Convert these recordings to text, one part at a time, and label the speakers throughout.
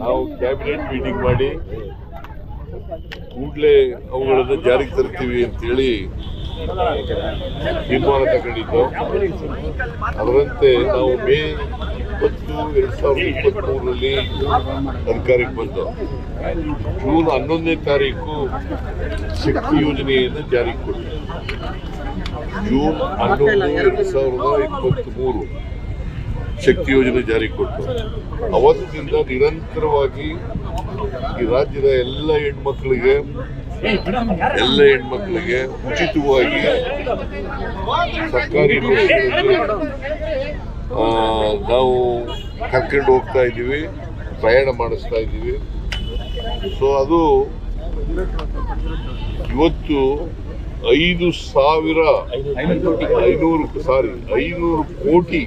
Speaker 1: ನಾವು cabinet meeting ಮಾಡಿ ಕೂಡಲೇ ಅವುಗಳನ್ನು ಜಾರಿಗೆ ತರ್ತೀವಿ ಅಂತೇಳಿ ತೀರ್ಮಾನ ತಗೊಂಡಿದ್ದು. ಅದರಂತೆ ನಾವು ಮೇ ಇಪ್ಪತ್ತು, ಎರಡ್ ಸಾವಿರದ ಇಪ್ಪತ್ಮೂರರಲ್ಲಿ ಅಧಿಕಾರಕ್ಕೆ ಬಂದು ಜೂನ್ ಹನ್ನೊಂದನೇ ತಾರೀಕು ಶಕ್ತಿ ಯೋಜನೆಯನ್ನು ಜಾರಿಗೆ ಕೊಟ್ಟು ಜೂನ್ ಹನ್ನೊಂದು, ಎರಡ್ ಸಾವಿರದ ಇಪ್ಪತ್ತ್ ಮೂರು ಶಕ್ತಿ ಯೋಜನೆ ಜಾರಿಗೆ ಕೊಟ್ಟು ಅವತ್ತಿನಿಂದ ನಿರಂತರವಾಗಿ ಈ ರಾಜ್ಯದ ಎಲ್ಲ ಹೆಣ್ಮಕ್ಳಿಗೆ ಎಲ್ಲ ಹೆಣ್ಮಕ್ಳಿಗೆ ಉಚಿತವಾಗಿ ಸರ್ಕಾರಿ ನಾವು ಕರ್ಕೊಂಡು ಹೋಗ್ತಾ ಇದ್ದೀವಿ, ಪ್ರಯಾಣ ಮಾಡಿಸ್ತಾ ಇದ್ದೀವಿ. ಸೊ ಅದು ಇವತ್ತು ಐದು ಸಾವಿರ ಐನೂರು, ಸಾರಿ, ಐನೂರು ಕೋಟಿ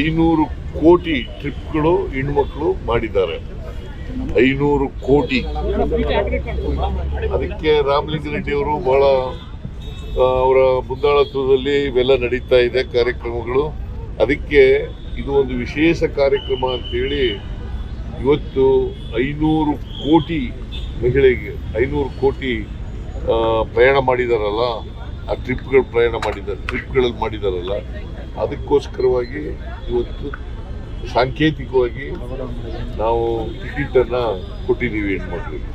Speaker 1: ಐನೂರು ಕೋಟಿ ಟ್ರಿಪ್ಗಳು ಹೆಣ್ಮಕ್ಳು ಮಾಡಿದ್ದಾರೆ. ಐನೂರು ಕೋಟಿ. ಅದಕ್ಕೆ ರಾಮಲಿಂಗರೆಡ್ಡಿ ಅವರು ಬಹಳ ಅವರ ಮುಂದಾಳತ್ವದಲ್ಲಿ ಇವೆಲ್ಲ ನಡೀತಾ ಇದೆ ಕಾರ್ಯಕ್ರಮಗಳು. ಅದಕ್ಕೆ ಇದು ಒಂದು ವಿಶೇಷ ಕಾರ್ಯಕ್ರಮ ಅಂತೇಳಿ ಇವತ್ತು ಐನೂರು ಕೋಟಿ ಮಹಿಳೆಗೆ, ಐನೂರು ಕೋಟಿ ಪ್ರಯಾಣ ಮಾಡಿದಾರಲ್ಲ, ಆ ಟ್ರಿಪ್ಗಳು ಪ್ರಯಾಣ ಮಾಡಿದ್ದಾರೆ ಟ್ರಿಪ್ಗಳಲ್ಲಿ ಮಾಡಿದಾರಲ್ಲ ಅದಕ್ಕೋಸ್ಕರವಾಗಿ ಇವತ್ತು ಸಾಂಕೇತಿಕವಾಗಿ ನಾವು ಟಿಕೆಟನ್ನು ಕೊಟ್ಟಿದ್ದೀವಿ ಹೆಣ್ಮಕ್ಳಿಗೆ.